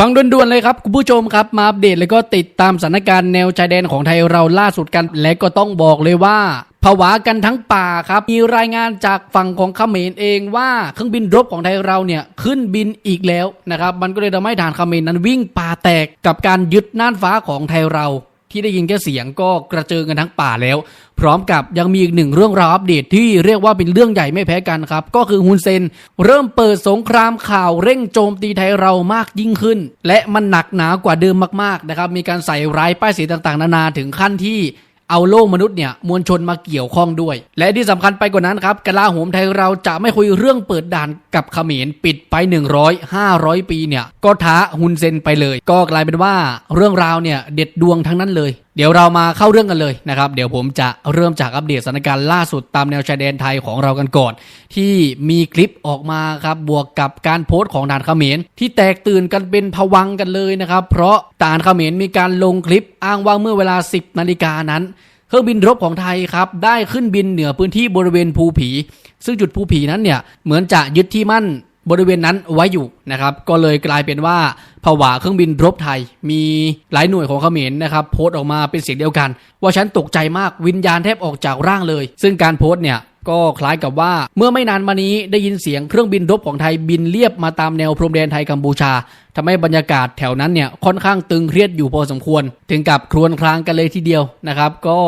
ฟังด่วนๆเลยครับคุณผู้ชมครับมาอัปเดตแล้วก็ติดตามสถานการณ์แนวชายแดนของไทยเราล่าสุดกัน และก็ต้องบอกเลยว่าผวากันทั้งป่าครับ มีรายงานจากฝั่งของเขมรเองว่าเครื่องบินรบของไทยเราเนี่ยขึ้นบินอีกแล้วนะครับ มันก็เลยทำให้ฐานเขมรนั้นวิ่งป่าแตกกับการยึดน่านฟ้าของไทยเรา ที่ได้ยินแค่เสียงก็กระเจิงกันทั้งป่าแล้ว พร้อมกับยังมีอีกหนึ่งเรื่องราวอัปเดตที่เรียกว่าเป็นเรื่องใหญ่ไม่แพ้กันครับ ก็คือฮุนเซน เริ่มเปิดสงครามข่าวเร่งโจมตีไทยเรามากยิ่งขึ้น และมันหนักหนากว่าเดิมมากๆนะครับมีการใส่ร้ายป้ายสีต่างๆ นานาถึงขั้นที่ เอาโลกมนุษย์เนี่ยมวลชนมาเกี่ยวข้องด้วย และที่สำคัญไปกว่านั้นครับกลาโหมไทยเราจะไม่คุยเรื่องเปิดด่านกับเขมรปิดไป 100 500 ปีเนี่ยก็ท้าฮุนเซนไปเลย ก็กลายเป็นว่าเรื่องราวเนี่ยเด็ดดวงทั้งนั้นเลย เดี๋ยวเรามาเข้าเรื่องกันเลยนะครับ เดี๋ยวผมจะเริ่มจากอัปเดตสถานการณ์ล่าสุดตามแนวชายแดนไทยของเรากันก่อน ที่มีคลิปออกมาครับบวกกับการโพสต์ของทหารเขมรที่แตกตื่นกันเป็นผวังกันเลยนะครับ เพราะทหารเขมรมีการลงคลิปอ้างว่าเมื่อเวลา 10นาฬิกานั้นเครื่องบินรบของไทยครับได้ขึ้นบินเหนือพื้นที่บริเวณภูผี ซึ่งจุดภูผีนั้นเนี่ยเหมือนจะยึดที่มั่น บริเวณนั้นไว้อยู่นะครับ ก็เลยกลายเป็นว่าผวาเครื่องบินรบไทย มีหลายหน่วยของเขมรนะครับโพสต์ออกมาเป็นเสียงเดียวกัน ว่าฉันตกใจมากวิญญาณแทบออกจากร่างเลย ซึ่งการโพสต์เนี่ยก็คล้ายกับว่าเมื่อไม่นานมานี้ได้ยินเสียงเครื่องบินรบของไทยบินเลียบมาตามแนวพรมแดนไทยกัมพูชา ทำให้บรรยากาศแถวนั้นเนี่ยค่อนข้างตึงเครียดอยู่พอสมควร ถึงกับครวญครางกันเลยทีเดียวนะครับ ก็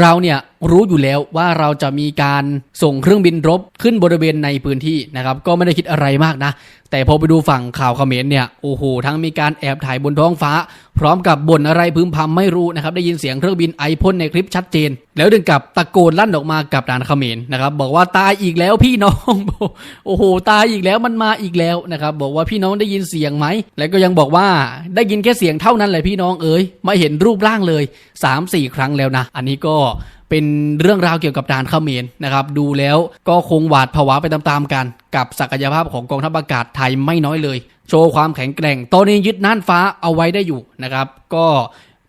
เราเนี่ยรู้อยู่แล้วว่าเราจะมีการส่งเครื่องบินรบขึ้นบริเวณในพื้นที่นะครับ ก็ไม่ได้คิดอะไรมากนะ แต่พอไปดูฝั่งข่าวเขมรเนี่ยโอ้โหทั้งมีการแอบถ่ายบนท้องฟ้า พร้อมกับบ่นอะไรพึมพำไม่รู้นะครับ ได้ยินเสียงเครื่องบินไอพ่นในคลิปชัดเจน แล้วถึงกับตะโกนลั่นออกมากับด่านเขมรนะครับบอกว่าตายอีกแล้วพี่น้อง โอ้โห ตายอีกแล้วมันมาอีกแล้วนะครับ บอกว่าพี่น้องได้ยินเสียงไหมแล้วก็ยังบอกว่าได้ยินแค่เสียงเท่านั้นแหละพี่น้องเอ๋ยไม่เห็นรูปร่างเลย3-4 ครั้งแล้วนะ อันนี้ก็เป็นเรื่องราวเกี่ยวกับด่านเขมรนะครับ ดูแล้วก็คงหวาดผวาไปตามๆกัน กับศักยภาพของกองทัพอากาศไทยไม่น้อยเลย โชว์ความแข็งแกร่งตอนนี้ยึดน่านฟ้าเอาไว้ได้อยู่นะครับ ก็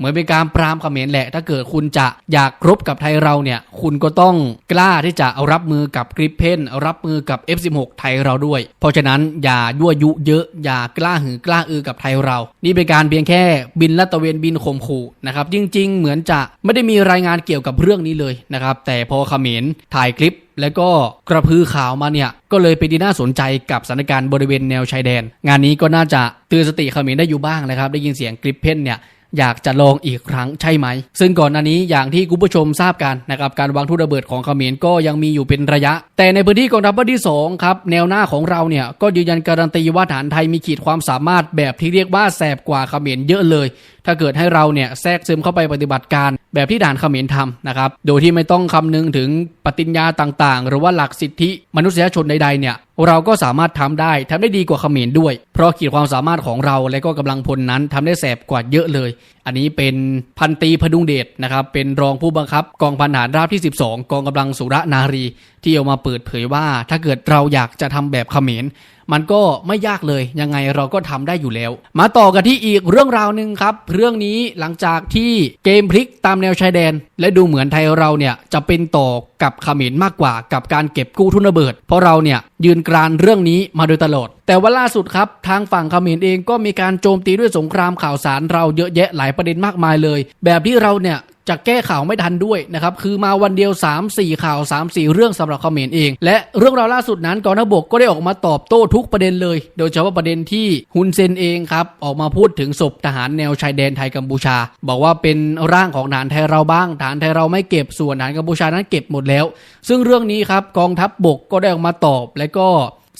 มือนเป็นการปรามเขมรแหละ ถ้าเกิดคุณจะอยากรบกับไทยเราเนี่ย คุณก็ต้องกล้าที่จะเอารับมือกับกริปเพนเอารับมือกับ F16 ไทยเราด้วย เพราะฉะนั้นอย่ายั่วยุเยอะอย่ากล้าหือกล้าอือกับไทยเรา นี่เป็นการเพียงแค่บินละตะเวนบินข่มขู่นะครับจริง ๆ เหมือนจะไม่ได้มีรายงานเกี่ยวกับเรื่องนี้เลยนะครับแต่พอเขมรถ่ายคลิปแล้วก็กระพือข่าวมาเนี่ย ก็เลยเป็นที่น่าสนใจกับสถานการณ์บริเวณแนวชายแดน งานนี้ก็น่าจะเตือนสติเขมรได้อยู่บ้างนะครับ ได้ยินเสียงกริปเพนเนี่ย อยากจะลองอีกครั้งใช่ไหม ซึ่งก่อนหน้านี้อย่างที่คุณผู้ชมทราบกันนะครับการวางทุ่นระเบิดของเขมรก็ยังมีอยู่เป็นระยะ แต่ในพื้นที่กองทัพภาคที่2ครับแนวหน้าของเราเนี่ยก็ยืนยันการันตีว่าฐานไทยมีขีดความสามารถแบบที่เรียกว่าแสบกว่าเขมรเยอะเลย ถ้าเกิดให้เราเนี่ยแทรกซึมเข้าไปปฏิบัติการแบบที่ด่านเขมรทำนะครับ โดยที่ไม่ต้องคำนึงถึงปฏิญญาต่างๆ หรือว่าหลักสิทธิมนุษยชนใดๆเนี่ยเราก็สามารถทำได้ทำได้ดีกว่าเขมรด้วย เพราะขีดความสามารถของเราและก็กำลังพลนั้นทำได้แสบกว่าเยอะเลย อันนี้เป็นพันตีพดุงเดชนะครับเป็นรองผู้บังคับ กองพันหารราบที่ 12 กองกำลังสุรนารี ที่เอามาเปิดเผยว่า ถ้าเกิดเราอยากจะทำแบบเขมรมันก็ไม่ยากเลยยังไงเราก็ทำได้อยู่แล้ว มาต่อกันที่อีกเรื่องราวหนึ่งครับ เรื่องนี้หลังจากที่เกมพลิกตามแนวชายแดน และดูเหมือนไทยเราเนี่ยจะเป็นต่อกับขมรมากกว่ากับการเก็บกู้ทุนระเบิด เพราะเราเนี่ยยืนกรานเรื่องนี้มาโดยตลอด แต่ว่าล่าสุดครับ ทางฝั่งขมรเองก็มีการโจมตีด้วยสงครามข่าวสารเราเยอะแยะหลายประเด็นมากมายเลย แบบที่เราเนี่ย จะแก้ข่าวไม่ทันด้วยนะครับคือมาวันเดียว 3 4 ข่าว 3 4 เรื่องสำหรับเขมรเอง และเรื่องราวล่าสุดนั้นกองทัพบกก็ได้ออกมาตอบโต้ทุกประเด็นเลย โดยเฉพาะประเด็นที่ฮุนเซนเองครับออกมาพูดถึงศพทหารแนวชายแดนไทยกัมพูชา บอกว่าเป็นร่างของทหารไทยเราบ้างทหารไทยเราไม่เก็บส่วนทหารกัมพูชานั้นเก็บหมดแล้ว ซึ่งเรื่องนี้ครับกองทัพบกก็ได้ออกมาตอบและก็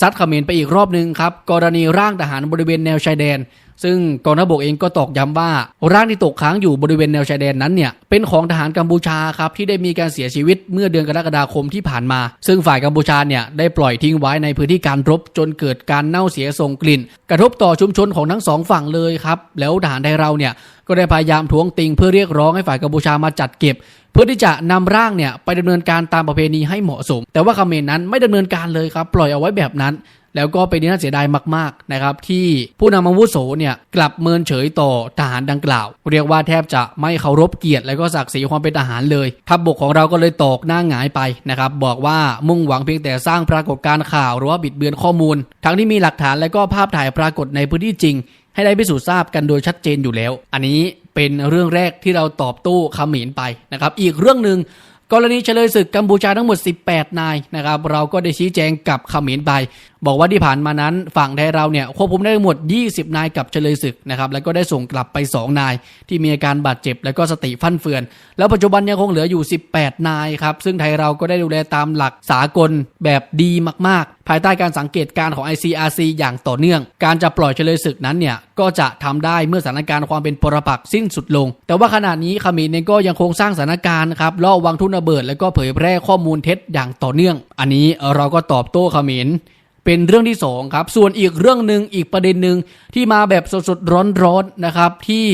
ซัดเขมรไปอีกรอบหนึ่งครับ กรณีร่างทหารบริเวณแนวชายแดน ซึ่งกองทัพบกเองก็ตอกย้ำว่า ร่างที่ตกค้างอยู่บริเวณแนวชายแดนนั้นเนี่ยเป็นของทหารกัมพูชาครับที่ได้มีการเสียชีวิตเมื่อเดือนกรกฎาคมที่ผ่านมา ซึ่งฝ่ายกัมพูชาเนี่ยได้ปล่อยทิ้งไว้ในพื้นที่การรบจนเกิดการเน่าเสียส่งกลิ่น กระทบต่อชุมชนของทั้งสองฝั่งเลยครับแล้วทหารไทยเราเนี่ยก็ได้พยายามทวงติงเพื่อเรียกร้องให้ฝ่ายกัมพูชามาจัดเก็บ เพื่อที่จะนำร่างเนี่ยไปดำเนินการตามประเพณีให้เหมาะสม แต่ว่าเมรนั้นไม่ดำเนินการเลยครับ ปล่อยเอาไว้แบบนั้น แล้วก็เป็นที่น่าเสียดายมากๆนะครับ ที่ผู้นำอาวุโสเนี่ยกลับเมินเฉยต่อทหารดังกล่าว เรียกว่าแทบจะไม่เคารพเกียรติ และก็ศักดิ์ศรีความเป็นทหารเลยทัพบกของเราก็เลยตกหน้าหงายไปนะครับ บอกว่ามุ่งหวังเพียงแต่สร้างปรากฏการณ์ข่าวหรือว่าบิดเบือนข้อมูล ทั้งที่มีหลักฐานและก็ภาพถ่ายปรากฏในพื้นที่จริงให้ได้พิสูจน์ทราบกันโดยชัดเจนอยู่แล้ว อันนี้ เป็นเรื่องแรกที่เราตอบโต้ขมินไปนะครับ อีกเรื่องหนึ่งกรณีเฉลยศึกกัมพูชาทั้งหมด 18 นายนะครับ เราก็ได้ชี้แจงกับขมินไป บอกว่าที่ผ่านมานั้นฝั่งไทยเราเนี่ยควบคุมได้หมด 20 นายกับเฉลยศึกนะครับแล้วก็ได้ส่งกลับไป 2 นาย ที่มีอาการบาดเจ็บ แล้วก็สติฟั่นเฟือน แล้วปัจจุบันยังคงเหลืออยู่ 18 นายครับซึ่งไทยเราก็ได้ดูแลตามหลักสากลแบบดีมากๆ ภายใต้การสังเกตการของ ICRC อย่างต่อเนื่อง การจะปล่อยเฉลยศึกนั้นเนี่ยก็จะทำได้เมื่อสถานการณ์ความเป็นปรปักษ์สิ้นสุดลง แต่ว่าขณะนี้ขมรเองก็ยังคงสร้างสถานการณ์ครับล่อวางทุนระเบิด แล้วก็เผยแพร่ข้อมูลเท็จอย่างต่อเนื่อง อันนี้เราก็ตอบโต้ขมร เป็นเรื่องที่สองครับส่วนอีกเรื่องหนึ่งอีกประเด็นหนึ่งที่มาแบบสดๆร้อนๆนะครับที่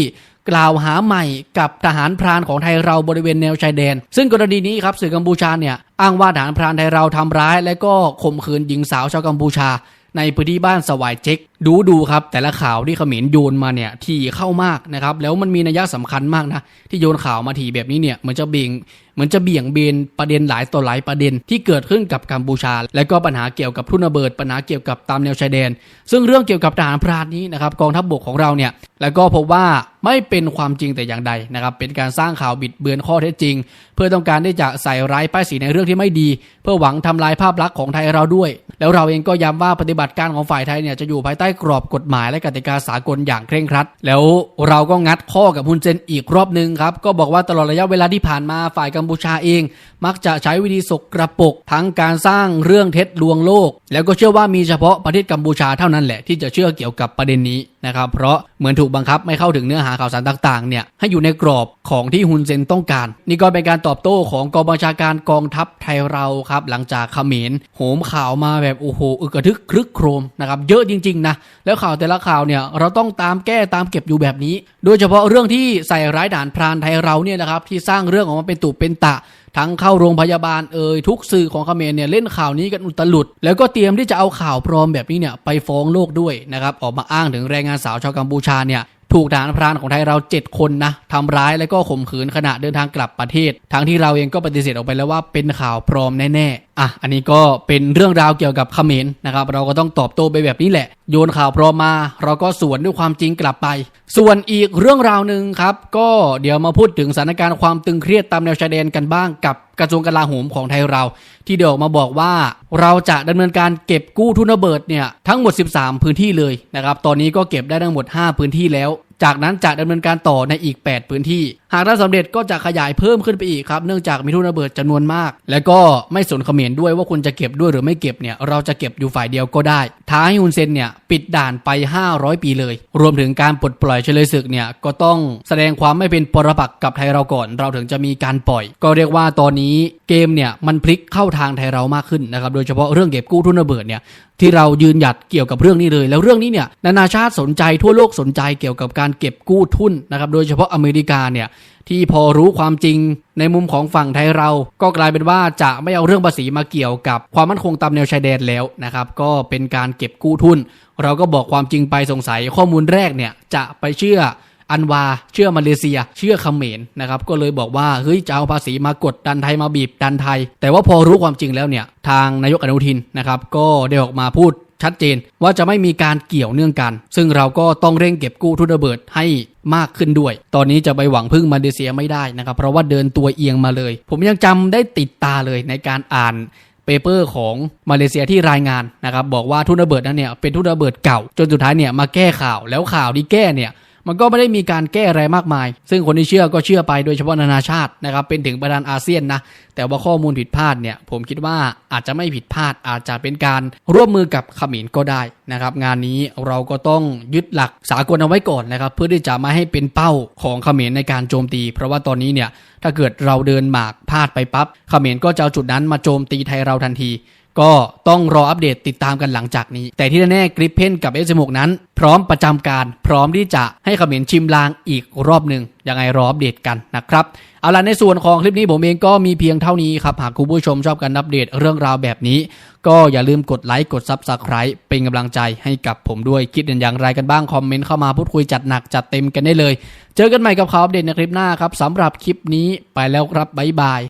กล่าวหาใหม่กับทหารพรานของไทยเราบริเวณแนวชายแดน ซึ่งกรณีนี้ครับสื่อกัมพูชาเนี่ยอ้างว่าทหารพรานไทยเราทำร้าย และก็ข่มขืนหญิงสาวชาวกัมพูชา ในพื้นที่บ้านสวายเจ๊กดูดูครับ แต่ละข่าวที่เขมรโยนมาเนี่ยที่เข้ามากนะครับ แล้วมันมีนัยสำคัญมากนะที่โยนข่าวมาทีแบบนี้เนี่ยเหมือนจะเบี่ยงเหมือนจะเบี่ยงเบนประเด็นหลายต่อหลายประเด็นที่เกิดขึ้นกับกัมพูชา และก็ปัญหาเกี่ยวกับทุนระเบิดปัญหาเกี่ยวกับตามแนวชายแดน ซึ่งเรื่องเกี่ยวกับทหารพรานนี้นะครับกองทัพบบกของเราเนี่ยแล้วก็พบว่าไม่เป็นความจริงแต่อย่างใดนะครับเป็นการสร้างข่าวบิดเบือนข้อเท็จจริง เพื่อต้องการที่จะใส่ร้ายป้ายสีในเรื่องที่ไม่ดี เพื่อหวังทำลายภาพลักษณ์ของไทยเราด้วย แล้วเราเองก็ย้ำว่าปฏิบัติการของฝ่ายไทยเนี่ยจะอยู่ภายใต้กรอบกฎหมายและกติกาสากลอย่างเคร่งครัด แล้วเราก็งัดข้อกับฮุนเซนอีกรอบหนึ่งครับ ก็บอกว่าตลอดระยะเวลาที่ผ่านมาฝ่ายกัมพูชาเอง มักจะใช้วิธีสกกระปกทั้งการสร้างเรื่องเท็จลวงโลก แล้วก็เชื่อว่ามีเฉพาะประเทศกัมพูชาเท่านั้นแหละที่จะเชื่อเกี่ยวกับประเด็นนี้นะครับเพราะเหมือนถูกบังคับไม่เข้าถึงเนื้อหาข่าวสารต่างๆเนี่ยให้อยู่ในกรอบของที่ฮุนเซนต้องการ นี่ก็เป็นการตอบโต้ของกองบัญชาการกองทัพไทยเราครับหลังจากเขมรโหมข่าวมาแบบโอ้โหอึกระทึกครึกโครมนะครับเยอะจริงๆนะแล้วข่าวแต่ละข่าวเนี่ยเราต้องตามแก้ตามเก็บอยู่แบบนี้ โดยเฉพาะเรื่องที่ใส่ร้ายด่านพรานไทยเราเนี่ยนะครับที่สร้างเรื่องออกมาเป็นตุเป็นตะทั้งเข้าโรงพยาบาลเอ่ยทุกสื่อของเขมรเนี่ยเล่นข่าวนี้กันอุตลุด แล้วก็เตรียมที่จะเอาข่าวปลอมแบบนี้เนี่ยไปฟ้องโลกด้วยนะครับออกมาอ้างถึงแรงงานสาวชาวกัมพูชาเนี่ยถูกทหารพรานของไทยเรา 7 คนนะทำร้ายและก็ข่มขืนขณะเดินทางกลับประเทศ ทั้งที่เราเองก็ปฏิเสธออกไปแล้วว่าเป็นข่าวปลอมแน่ๆ อะอันนี้ก็เป็นเรื่องราวเกี่ยวกับเขมรนะครับ เราก็ต้องตอบโต้ไปแบบนี้แหละ โยนข่าวปลอมมา เราก็สวนด้วยความจริงกลับไป ส่วนอีกเรื่องราวหนึ่งครับ ก็เดี๋ยวมาพูดถึงสถานการณ์ความตึงเครียดตามแนวชายแดนกันบ้างกับกระทรวงกลาโหมของไทยเรา ที่เดี๋ยวมาบอกว่าเราจะดำเนินการเก็บกู้ทุนระเบิดเนี่ยทั้งหมด 13 พื้นที่เลยนะครับตอนนี้ก็เก็บได้ทั้งหมด 5 พื้นที่แล้ว จากนั้นจะดำเนินการต่อในอีก 8 พื้นที่ หากถ้าสำเร็จก็จะขยายเพิ่มขึ้นไปอีกครับเนื่องจากมีทุนระเบิดจำนวนมาก และก็ไม่สนเขมรด้วยว่าคุณจะเก็บด้วยหรือไม่เก็บเนี่ยเราจะเก็บอยู่ฝ่ายเดียวก็ได้ท้ายฮุนเซนเนี่ยปิดด่านไป 500 ปีเลย รวมถึงการปลดปล่อยเฉลยศึกเนี่ยก็ต้องแสดงความไม่เป็นปรปักษ์กับไทยเราก่อน เราถึงจะมีการปล่อย ก็เรียกว่าตอนนี้เกมเนี่ยมันพลิกเข้าทางไทยเรามากขึ้นนะครับโดยเฉพาะเรื่องเก็บกู้ทุนระเบิดเนี่ย ที่เรายืนหยัดเกี่ยวกับเรื่องนี้เลย แล้วเรื่องนี้เนี่ยนานาชาติสนใจทั่วโลกสนใจเกี่ยวกับการเก็บกู้ทุนนะครับโดยเฉพาะอเมริกาเนี่ยที่พอรู้ความจริงในมุมของฝั่งไทยเรา ก็กลายเป็นว่าจะไม่เอาเรื่องภาษีมาเกี่ยวกับความมั่นคงตามแนวชายแดนแล้วนะครับก็เป็นการเก็บกู้ทุน เราก็บอกความจริงไปสงสัยข้อมูลแรกเนี่ยจะไปเชื่อ อันวา เชื่อมาเลเซีย เชื่อเขมรนะครับก็เลยบอกว่าเฮ้ยจะเอาภาษีมากดดันไทยมาบีบดันไทย แต่ว่าพอรู้ความจริงแล้วเนี่ยทางนายกอนุทินนะครับก็ได้ออกมาพูดชัดเจนว่าจะไม่มีการเกี่ยวเนื่องกัน ซึ่งเราก็ต้องเร่งเก็บกู้ทุนระเบิดให้มากขึ้นด้วย ตอนนี้จะไปหวังพึ่งมาเลเซียไม่ได้นะครับ เพราะว่าเดินตัวเอียงมาเลย ผมยังจำได้ติดตาเลยในการอ่านเปเปอร์ของมาเลเซียที่รายงานนะครับบอกว่าทุนระเบิดนั้นเนี่ยเป็นทุนระเบิดเก่า จนสุดท้ายเนี่ยมาแก้ข่าวแล้วข่าวที่แก้เนี่ย มันก็ไม่ได้มีการแก้อะไรมากมาย ซึ่งคนที่เชื่อก็เชื่อไปโดยเฉพาะนานาชาตินะครับเป็นถึงประธานอาเซียนนะแต่ว่าข้อมูลผิดพลาดเนี่ยผมคิดว่าอาจจะไม่ผิดพลาดอาจจะเป็นการร่วมมือกับขมรก็ได้นะครับงานนี้เราก็ต้องยึดหลักสากลเอาไว้ก่อนนะครับเพื่อที่จะไม่ให้เป็นเป้าของขมรในการโจมตี เพราะว่าตอนนี้เนี่ยถ้าเกิดเราเดินหมากพลาดไปปั๊บขมรก็จะเอาจุดนั้นมาโจมตีไทยเราทันที ก็ต้องรออัปเดตติดตามกันหลังจากนี้ แต่ที่แน่ๆกริปเพนกับเอสมกนั้น พร้อมประจำการ พร้อมที่จะให้ขมรชิมลางอีกรอบหนึ่งยังไงรออัปเดตกันนะครับ เอาล่ะในส่วนของคลิปนี้ผมเองก็มีเพียงเท่านี้ครับ หากคุณผู้ชมชอบการอัปเดตเรื่องราวแบบนี้ ก็อย่าลืมกดไลค์กดซับสไคร b e เป็นกำลังใจให้กับผมด้วยคิดเห็นอย่างไรกันบ้างคอมเมนต์เข้ามาพูดคุยจัดหนักจัดเต็มกันได้เลย เจอกันใหม่กับข่าวอัปเดตในคลิปหน้าครับสำหรับคลิปนี้ไปแล้วครับบ๊ายบาย